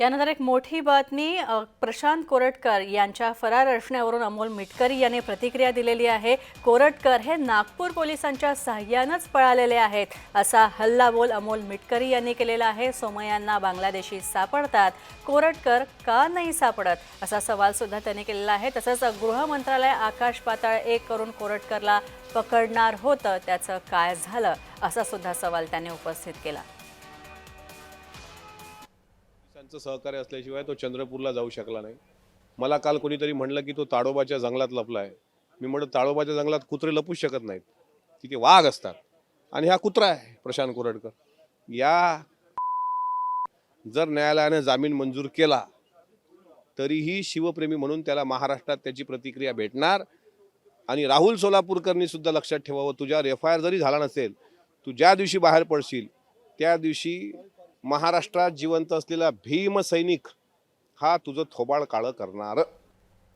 यानंतर एक मोठी बातमी प्रशांत कोरटकर यांच्या फरार असण्यावरून अमोल मिटकरी यांनी प्रतिक्रिया दिलेली आहे. कोरटकर हे नागपूर पोलिसांच्या सहाय्यानंच पळालेले आहेत असा हल्लाबोल अमोल मिटकरी यांनी केलेला आहे. सोमयांना बांगलादेशी सापडतात. कोरटकर का नाही सापडत असा सवाल सुद्धा त्यांनी केलेला आहे. तसंच गृह मंत्रालय आकाश पाताळ एक करून कोरटकरला पकडणार होतं त्याचं काय झालं असा सुद्धा सवाल त्यांनी उपस्थित केला. पोलिसांचं सहकार्य असल्याशिवाय तो चंद्रपूरला जाऊ शकला नाही. मला काल कोणीतरी म्हणलं की तो ताडोबाच्या जंगलात लपला आहे मी म्हणतो ताडोबाच्या जंगलात कुत्रे लपूच शकत नाहीत. तिथे वाघ असतात. आणि हा कुत्रा आहे प्रशांत कोरडकर. या जर न्यायालयाने जामीन मंजूर केला तरीही शिवप्रेमी म्हणून त्याला महाराष्ट्रात त्याची प्रतिक्रिया भेटणार. आणि राहुल सोलापूरकरनी सुद्धा लक्षात ठेवावं तुझ्यावर एफ आय आर जरी झाला नसेल तू ज्या दिवशी बाहेर पडशील त्या दिवशी महाराष्ट्रात जिवंत असलेला भीम सैनिक हा तुझं थोबाड काळं करणार.